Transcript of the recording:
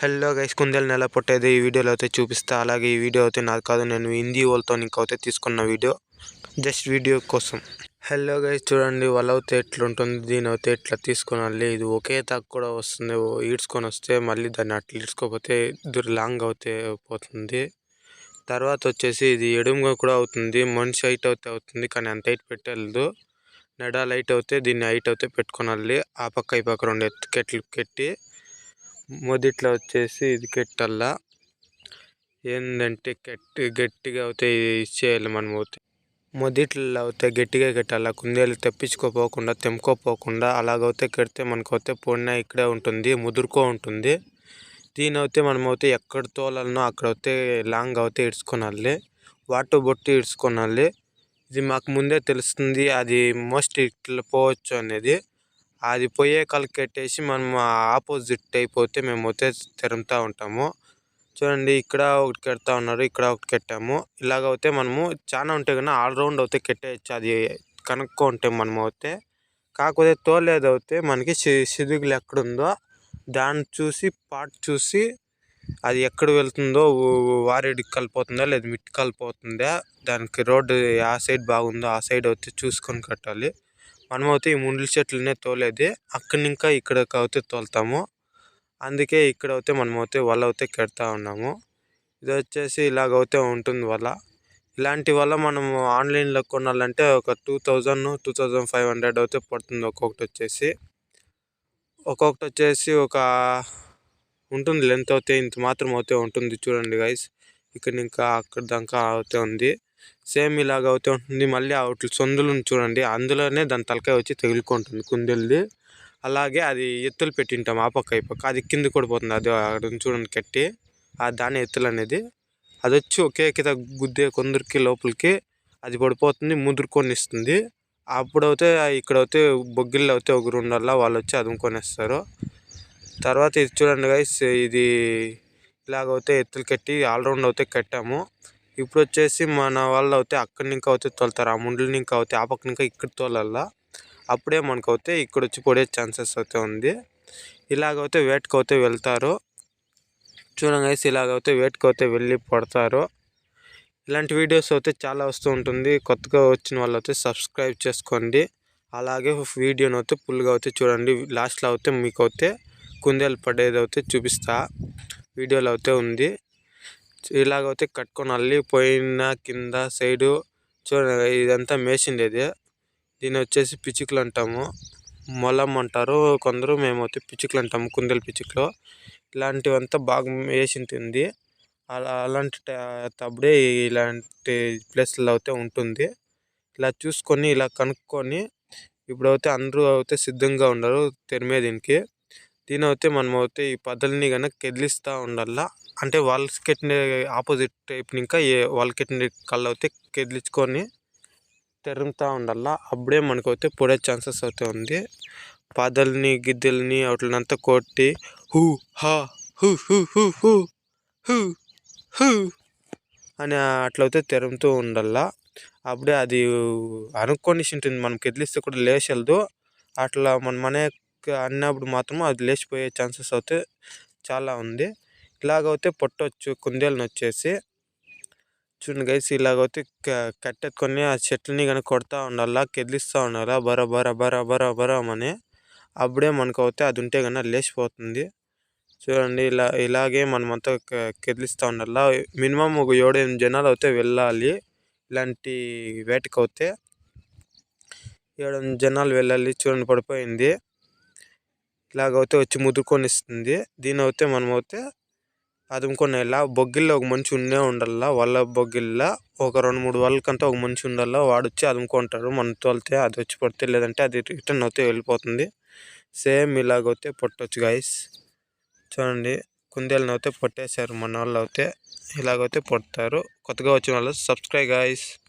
Hello guys కుందేలు నెల పుట్టేది ఈ వీడియోలో అయితే చూపిస్తా. అలాగే ఈ వీడియో అయితే నాది కాదు నేను హిందీ వాళ్ళతో ఇంకైతే తీసుకున్న వీడియో. జస్ట్ వీడియో కోసం. హలో గైస్ చూడండి వాళ్ళ అయితే ఎట్లుంటుంది దీని అయితే ఇట్లా తీసుకుని ఇది ఒకే తాకు కూడా వస్తుంది ఈడ్చుకొని వస్తే మళ్ళీ దాన్ని అట్లా ఈడ్చుకోకపోతే దూరం లాంగ్ అవుతే పోతుంది. తర్వాత వచ్చేసి ఇది ఎడుముగా కూడా అవుతుంది మనిషి హైట్ అయితే అవుతుంది కానీ అంత హైట్ పెట్టలేదు. నెడా లైట్ అయితే దీన్ని హైట్ అయితే పెట్టుకోనాలి ఆ పక్క ఈ పక్క రెండు ఎత్తుకెట్లు కట్టి మొదట్లో వచ్చేసి ఇది కెట్టల్లా. ఏంటంటే గట్టి గట్టిగా అవుతే ఇచ్చేయాలి మనం అవుతే మొదట్లో అవుతే గట్టిగా కట్టాల? కుందేలు తెప్పించుకోపోకుండా తెంపుకోపోకుండా అలాగైతే కడితే మనకైతే పొడిన ఇక్కడే ఉంటుంది ముదురుకో ఉంటుంది. దీని అయితే మనం అయితే ఎక్కడ తోలాలనో అయితే లాంగ్ అయితే ఇడ్చుకోనాలి వాటర్ బొట్టి ఇడ్చుకోనాలి. ఇది మాకు ముందే తెలుస్తుంది అది మోస్ట్ ఇట్లా పోవచ్చు అనేది. అది పోయే కాలకి కట్టేసి మనం ఆపోజిట్ అయిపోతే మేము అయితే తిరుగుతూ ఉంటాము. చూడండి ఇక్కడ ఒకటి కడతా ఉన్నారు ఇక్కడ ఒకటి కట్టాము. ఇలాగైతే మనము చాలా ఉంటాయి కానీ ఆల్రౌండ్ అయితే కట్టేయచ్చు. అది కనుక్కుంటే మనము అయితే కాకపోతే తోలేదు అయితే మనకి సిదుగులు ఎక్కడుందో దాన్ని చూసి పార్ట్ చూసి అది ఎక్కడ వెళ్తుందో వారేడికి కలిపోతుందా లేదా మిట్టి కలిపోతుందా దానికి రోడ్డు ఆ సైడ్ బాగుందో ఆ సైడ్ అయితే చూసుకొని కట్టాలి. మనమైతే ఈ ముండ్ల చెట్లనే తోలేది. అక్కడి ఇంకా ఇక్కడికి అయితే తోలుతాము. అందుకే ఇక్కడ అయితే మనమైతే వల అయితే కడతా ఉన్నాము. ఇది వచ్చేసి ఇలాగైతే ఉంటుంది వల. ఇలాంటి వల మనము ఆన్లైన్లో కొనాలంటే ఒక two thousand two thousand five hundred అయితే పడుతుంది ఒక్కొక్కటి వచ్చేసి. ఒక్కొక్కటి వచ్చేసి ఒక ఉంటుంది లెంత్ అయితే ఇంత మాత్రం అయితే ఉంటుంది. చూడండి గైస్ ఇక్కడ ఇంకా అక్కడ దాకా అయితే ఉంది. సేమ్ ఇలాగ అవుతూ ఉంటుంది. మళ్ళీ వాటి సొందులు చూడండి. అందులోనే దాని తలకాయ వచ్చి తగులుకుంటుంది కుందేలుది. అలాగే అది ఎత్తులు పెట్టింటాం ఆ పక్క ఈ పక్క. అది కింద కూడా పోతుంది. అది అక్కడ చూడండి కట్టి. ఆ దాని ఎత్తులు అనేది. అది వచ్చి ఒకే కింద గుద్దే కొందరికి లోపలికి అది పడిపోతుంది ముదురుకొని ఇస్తుంది అప్పుడైతే ఇక్కడైతే బొగ్గిళ్ళు అయితే ఒకరు ఉండాల వాళ్ళు వచ్చి అదుముకొనేస్తారు. తర్వాత ఇది చూడండి గైస్ ఇది ఇలాగైతే ఎత్తులు కట్టి ఆల్రౌండ్ అయితే కట్టాము. ఇప్పుడు వచ్చేసి మన వాళ్ళు అయితే అక్కడి నుంచి అయితే తోలుతారు ఆ ముండ్ల నుంచి అయితే ఆ పక్క నుంచి ఇక్కడ తోలాల అప్పుడే మనకైతే ఇక్కడ వచ్చి పడే ఛాన్సెస్ అయితే ఉంది. ఇలాగైతే వేటకు అయితే వెళ్తారు. చూడంగా ఇలాగైతే వేటకు అయితే వెళ్ళి పడతారు. ఇలాంటి వీడియోస్ అయితే చాలా వస్తూ ఉంటుంది. కొత్తగా వచ్చిన వాళ్ళు అయితే సబ్స్క్రైబ్ చేసుకోండి. అలాగే వీడియోని అయితే ఫుల్గా అయితే చూడండి. లాస్ట్లో అయితే మీకు అయితే కుందేలు పడేది అయితే చూపిస్తా. వీడియోలో అయితే ఉంది. ఇలాగైతే కట్టుకొని అల్లి పోయిన కింద సైడు చూడండి ఇదంతా మేసిండేది దీన్ని వచ్చేసి పిచ్చుకలు అంటాము. మొలం అంటారు. కొందరు మేము అయితే పిచ్చుకలు అంటాము కుందేలు పిచ్చుకలు. ఇలాంటివంతా బాగా వేసింటుంది అలా అలాంటి అప్పుడే ఇలాంటి ప్లేస్లో అయితే ఉంటుంది. ఇలా చూసుకొని ఇలా కనుక్కొని ఇప్పుడైతే అందరూ అయితే సిద్ధంగా ఉన్నారు తెరిమే దీనికి. దీని అయితే మనం అయితే ఈ పదల్ని కనుక కెదిలిస్తూ ఉండాలా? అంటే వాళ్ళకి కట్టిన ఆపోజిట్ టైప్ ఇంకా ఏ వాళ్ళకి కట్టిన కళ్ళు అయితే కెదిలించుకొని తెరుముతూ ఉండాలా అప్పుడే మనకైతే పొడే ఛాన్సెస్ అయితే ఉంది. పాదల్ని గిద్దెల్ని వాటినంతా కొట్టి హూ హా హూ హూ హూ హూ హూ హూ అని అట్లయితే తెరుముతూ ఉండాలా. అప్పుడే అది అనుకొని ఉంటుంది మనం కదిలిస్తే కూడా లేచలదు. అట్లా మన మన అన్నప్పుడు మాత్రం అది లేచిపోయే ఛాన్సెస్ అయితే చాలా ఉంది. ఇలాగైతే పొట్టొచ్చు కుందేలను వచ్చేసి చూడండి గైస్ ఇలాగైతే కట్టెత్తుకొని ఆ చెట్లని కనుక కొడతా ఉండాలా కెదిలిస్తూ ఉండాలా బర బర బర బర బరమని అని. అప్పుడే మనకైతే అది ఉంటే కన్నా లేచిపోతుంది. చూడండి ఇలా ఇలాగే మనమంతా కెదిలిస్తూ ఉండాలా. మినిమం ఒక ఏడు ఎనిమిది జనాలు అయితే వెళ్ళాలి. ఇలాంటి వేటకైతే ఏడు ఎనిమిది జనాలు వెళ్ళాలి. చూడండి పడిపోయింది. ఇలాగైతే వచ్చి ముదురుకొని ఇస్తుంది దీని అయితే మనమైతే అది బొగ్గిల్లో ఒక మనిషి ఉండే ఉండాల వాళ్ళ బొగ్గిల్లో ఒక రెండు మూడు వలకంతా ఒక మనిషి ఉండాల వాడు వచ్చి అదుముకుంటారు మనం తోలితే అది వచ్చి పడితే లేదంటే అది రిటర్న్ అవుతే వెళ్ళిపోతుంది. సేమ్ ఇలాగైతే పొట్టొచ్చు గాయస్. చూడండి కుందేలను అయితే పొట్టేశారు. మన వాళ్ళు అయితే ఇలాగైతే పొడతారు. కొత్తగా వచ్చిన వాళ్ళు సబ్స్క్రైబ్ గాయస్.